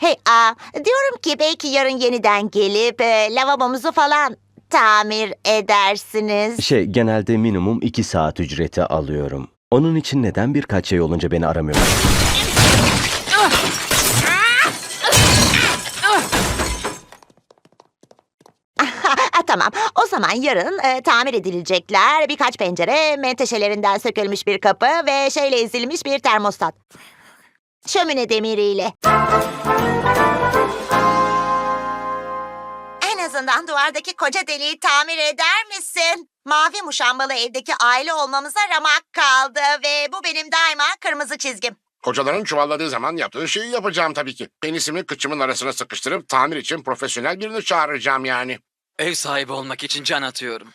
Hey, aa, diyorum ki belki yarın yeniden gelip e, lavabomuzu falan tamir edersiniz. Şey, genelde minimum 2 saat ücreti alıyorum. Onun için neden birkaç ay olunca beni aramıyorsun? Ha, tamam. O zaman yarın e, tamir edilecekler. Birkaç pencere, menteşelerinden sökülmüş bir kapı ve şeyle ezilmiş bir termostat. Şömine demiriyle. En azından duvardaki koca deliği tamir eder misin? Mavi muşambalı evdeki aile olmamıza ramak kaldı ve bu benim daima kırmızı çizgim. Kocaların çuvalladığı zaman yaptığı şeyi yapacağım tabii ki. Penisimi kıçımın arasına sıkıştırıp tamir için profesyonel birini çağıracağım yani. Ev sahibi olmak için can atıyorum.